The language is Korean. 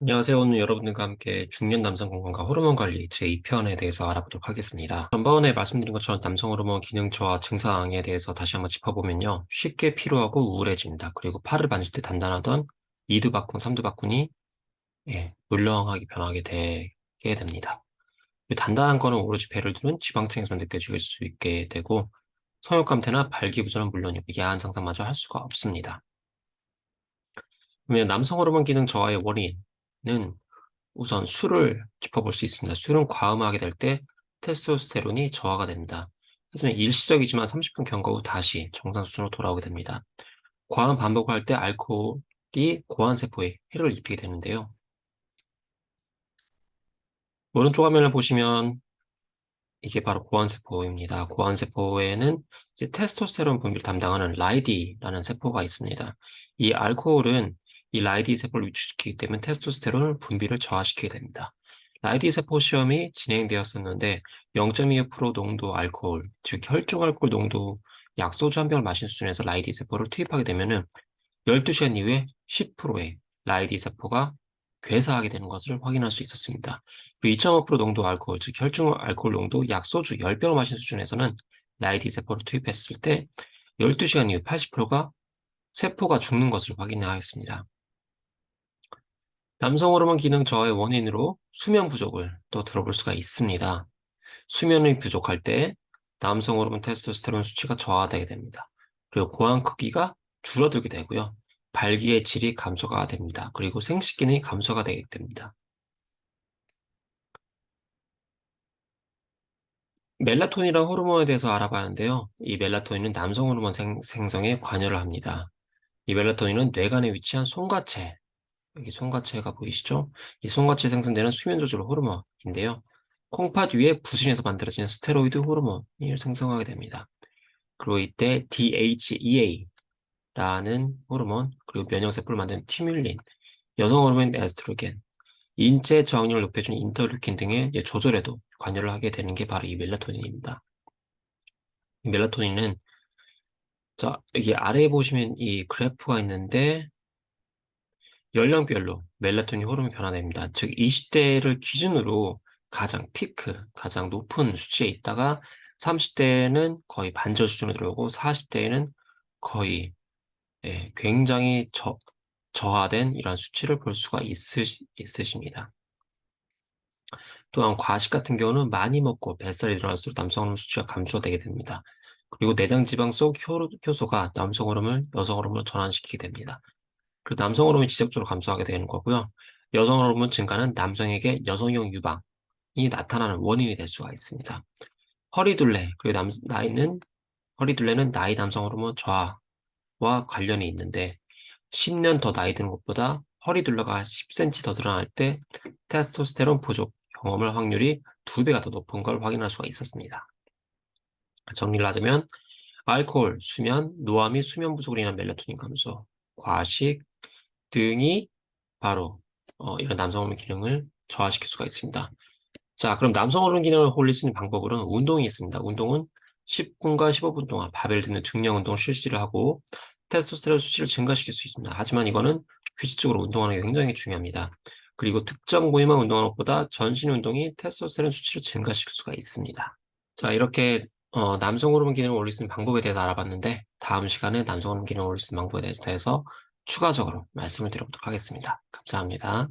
안녕하세요. 오늘 여러분들과 함께 중년 남성 건강과 호르몬 관리 제2편에 대해서 알아보도록 하겠습니다. 전번에 말씀드린 것처럼 남성 호르몬 기능 저하 증상에 대해서 다시 한번 짚어보면요. 쉽게 피로하고 우울해집니다. 그리고 팔을 만질 때 단단하던 이두박근, 삼두박근이 예, 물렁하게 변하게 되게 됩니다. 단단한 거는 오로지 배를 두른 지방층에서만 느껴질 수 있게 되고 성욕 감퇴나 발기부전은 물론이고 야한 상상마저 할 수가 없습니다. 그러면 남성 호르몬 기능 저하의 원인 는 우선 술을 짚어볼 수 있습니다. 술은 과음하게 될 때 테스토스테론이 저하가 됩니다. 하지만 일시적이지만 30분 경과 후 다시 정상 수준으로 돌아오게 됩니다. 과음 반복할 때 알코올이 고환세포에 해를 입히게 되는데요. 오른쪽 화면을 보시면 이게 바로 고환세포입니다. 고환세포에는 이제 테스토스테론 분비를 담당하는 라이디라는 세포가 있습니다. 이 알코올은 이 라이디 세포를 위축시키기 때문에 테스토스테론 분비를 저하시키게 됩니다. 라이디 세포 시험이 진행되었었는데 0.25% 농도 알코올, 즉 혈중 알코올 농도 약 소주 한 병을 마신 수준에서 라이디 세포를 투입하게 되면은 12시간 이후에 10%의 라이디 세포가 괴사하게 되는 것을 확인할 수 있었습니다. 2.5% 농도 알코올, 즉 혈중 알코올 농도 약 소주 10병을 마신 수준에서는 라이디 세포를 투입했을 때 12시간 이후 80%가 세포가 죽는 것을 확인하였습니다. 남성 호르몬 기능 저하의 원인으로 수면 부족을 또 들어볼 수가 있습니다. 수면이 부족할 때 남성 호르몬 테스토스테론 수치가 저하되게 됩니다. 그리고 고환 크기가 줄어들게 되고요. 발기의 질이 감소가 됩니다. 그리고 생식 기능이 감소가 되게 됩니다. 멜라토닌이란 호르몬에 대해서 알아봐야 하는데요. 이 멜라토닌은 남성 호르몬 생, 생성에 관여를 합니다. 이 멜라토닌은 뇌간에 위치한 송가체, 여기 송가체가 보이시죠? 이 송가체 생성되는 수면 조절 호르몬인데요. 콩팥 위에 부신해서 만들어지는 스테로이드 호르몬을 생성하게 됩니다. 그리고 이때 DHEA라는 호르몬, 그리고 면역세포를 만드는 티뮬린, 여성 호르몬 에스트로겐, 인체 저항력을 높여주는 인터루킨 등의 조절에도 관여를 하게 되는 게 바로 이 멜라토닌입니다. 이 멜라토닌은 자, 여기 아래에 보시면 이 그래프가 있는데 연령별로 멜라토닌 호르몬이 변화됩니다. 즉 20대를 기준으로 가장 피크, 가장 높은 수치에 있다가 30대는 거의 반절 수준으로 들어오고 40대에는 거의 예, 굉장히 저, 저하된 이런 수치를 볼 수가 있으시, 있으십니다. 또한 과식 같은 경우는 많이 먹고 뱃살이 늘어날수록 남성 호르몬 수치가 감소가 되게 됩니다. 그리고 내장 지방 속 효, 효소가 남성 호르몬을 여성 호르몬으로 전환시키게 됩니다. 그래서 남성 호르몬이 지속적으로 감소하게 되는 거고요. 여성 호르몬 증가는 남성에게 여성형 유방이 나타나는 원인이 될 수가 있습니다. 허리둘레, 그리고 남, 나이는, 허리둘레는 나이 남성 호르몬 저하와 관련이 있는데 10년 더 나이 드는 것보다 허리둘레가 10cm 더 늘어날 때 테스토스테론 부족 경험할 확률이 2배가 더 높은 걸 확인할 수가 있었습니다. 정리를 하자면 알코올, 수면, 노화 및 수면 부족으로 인한 멜라토닌 감소, 과식, 등이 바로 어, 이런 남성 호르몬 기능을 저하시킬 수가 있습니다. 자, 그럼 남성 호르몬 기능을 올릴 수 있는 방법으로는 운동이 있습니다. 운동은 10분과 15분 동안 바벨 드는 중량 운동 실시를 하고 테스토스테론 수치를 증가시킬 수 있습니다. 하지만 이거는 규칙적으로 운동하는 게 굉장히 중요합니다. 그리고 특정 부위만 운동하는 것보다 전신 운동이 테스토스테론 수치를 증가시킬 수가 있습니다. 자, 이렇게 어, 남성 호르몬 기능을 올릴 수 있는 방법에 대해서 알아봤는데 다음 시간에 남성 호르몬 기능을 올릴 수 있는 방법에 대해서 추가적으로 말씀을 드려보도록 하겠습니다. 감사합니다.